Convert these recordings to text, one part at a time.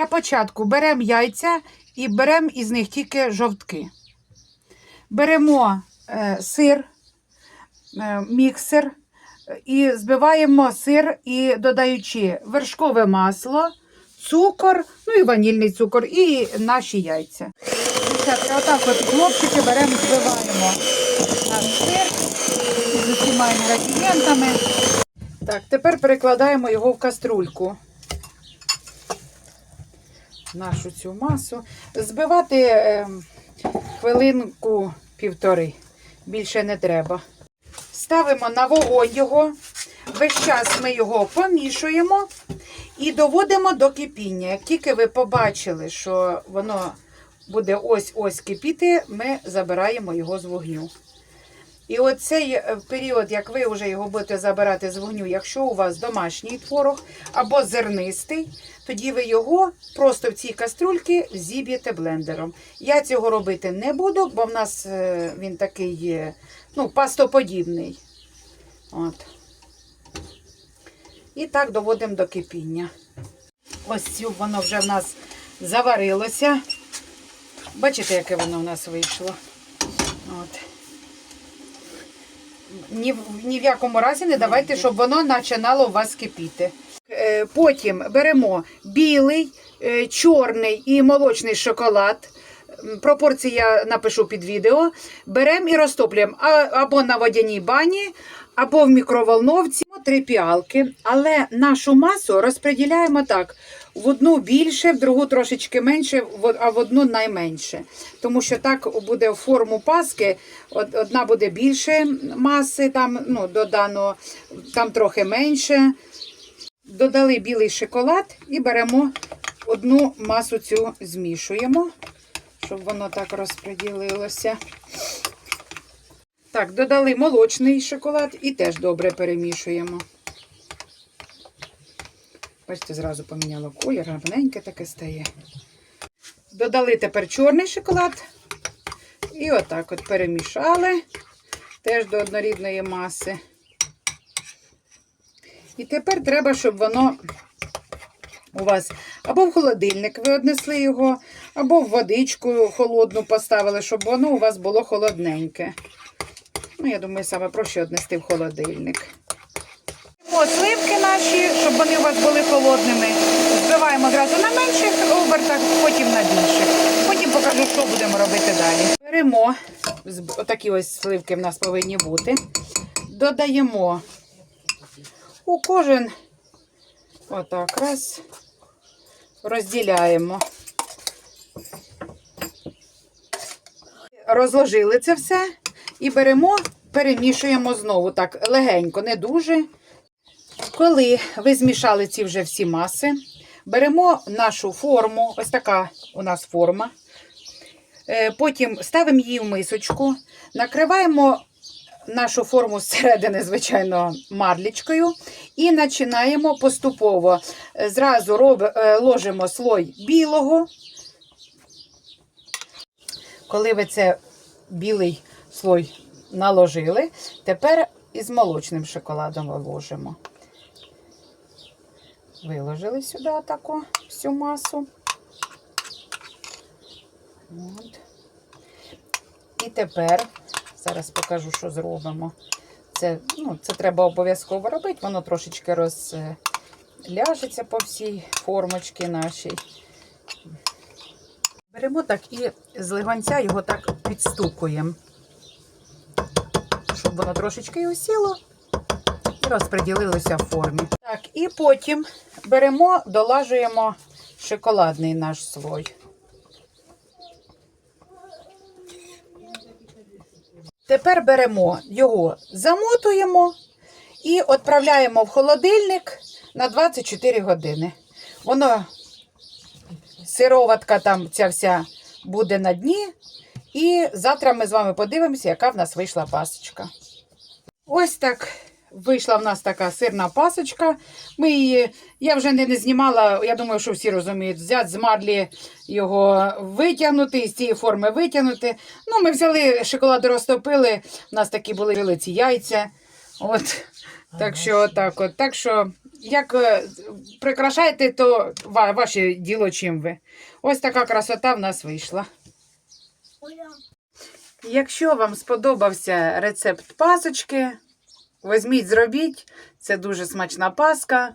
Для початку беремо яйця і беремо із них тільки жовтки. Беремо е, сир, е, міксер і збиваємо сир і додаючи вершкове масло, цукор, ну і ванільний цукор, і наші яйця. Дівчатка, отак от хлопчики беремо, збиваємо сир з усіма інгредієнтами. Так, тепер перекладаємо його в каструльку. Нашу цю масу. Збивати е, хвилинку півтори. Більше не треба. Ставимо на вогонь його. Весь час ми його помішуємо і доводимо до кипіння. Як тільки ви побачили, що воно буде ось-ось кипіти, ми забираємо його з вогню. І оцей е, період, як ви вже його будете забирати з вогню, якщо у вас домашній творог або зернистий, тоді ви його просто в цій каструльці зіб'єте блендером. Я цього робити не буду, бо в нас е, він такий ну, пастоподібний. От. І так доводимо до кипіння. Ось воно вже в нас заварилося. Бачите, яке воно в нас вийшло. От. Ні, ні в якому разі не давайте, щоб воно починало у вас кипіти. Е, Потім беремо білий, е, чорний і молочний шоколад. Пропорції я напишу під відео. Беремо і розтоплюємо або на водяній бані, або в мікроволновці. Три піалки. Але нашу масу розподіляємо так: в одну більше, в другу трошечки менше, а в одну найменше. Тому що так буде форму паски. Одна буде більше маси, там ну, додано, там трохи менше. Додали білий шоколад і беремо одну масу цю змішуємо, щоб воно так розподілилося. Так, додали молочний шоколад і теж добре перемішуємо. Бачите, зразу поміняло колір, гарненьке таке стає. Додали тепер чорний шоколад. І отак от перемішали теж до однорідної маси. І тепер треба, щоб воно у вас або в холодильник ви однесли його, або в водичку холодну поставили, щоб воно у вас було холодненьке. Ну, я думаю, саме проще однести в холодильник. От сливки наші, щоб вони у вас були холодними. Збиваємо одразу на менших обертах, потім на більших. Потім покажу, що будемо робити далі. Беремо, отакі ось сливки в нас повинні бути. Додаємо у кожен отак раз розділяємо. Розложили це все і беремо, перемішуємо знову так легенько, не дуже. Коли ви змішали ці вже всі маси, беремо нашу форму, ось така у нас форма. Е, Потім ставимо її в мисочку, накриваємо нашу форму зсередини, звичайно, марлічкою, і починаємо поступово. Зразу роб, е, ложимо слой білого. Коли ви це білий слой наложили, тепер із молочним шоколадом ложимо. Виложили сюди таку всю масу. От. І тепер, зараз покажу, що зробимо. Це, ну, це треба обов'язково робити, воно трошечки розляжеться по всій формочці нашій. Беремо так і з легонця його так підстукуємо, воно трошечки осіло і розподілилося в формі. Так, і потім беремо, долажуємо шоколадний наш слой. Тепер беремо його, замотуємо і відправляємо в холодильник на 24 години. Воно сироватка там ця вся буде на дні. І завтра ми з вами подивимося, яка в нас вийшла пасочка. Ось так вийшла в нас така сирна пасочка. Ми її, я вже не, не знімала, я думаю, що всі розуміють, взяти з марлі його витягнути, з цієї форми витягнути. Ну, ми взяли шоколад розтопили, у нас такі були ці яйця. От. Так що, так, от. так що як е, прикрашаєте, то ваше діло чим ви. Ось така красота в нас вийшла. Якщо вам сподобався рецепт пасочки, візьміть, зробіть. Це дуже смачна паска.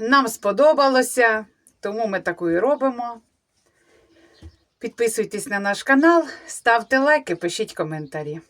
Нам сподобалося, тому ми таку і робимо. Підписуйтесь на наш канал, ставте лайки, пишіть коментарі.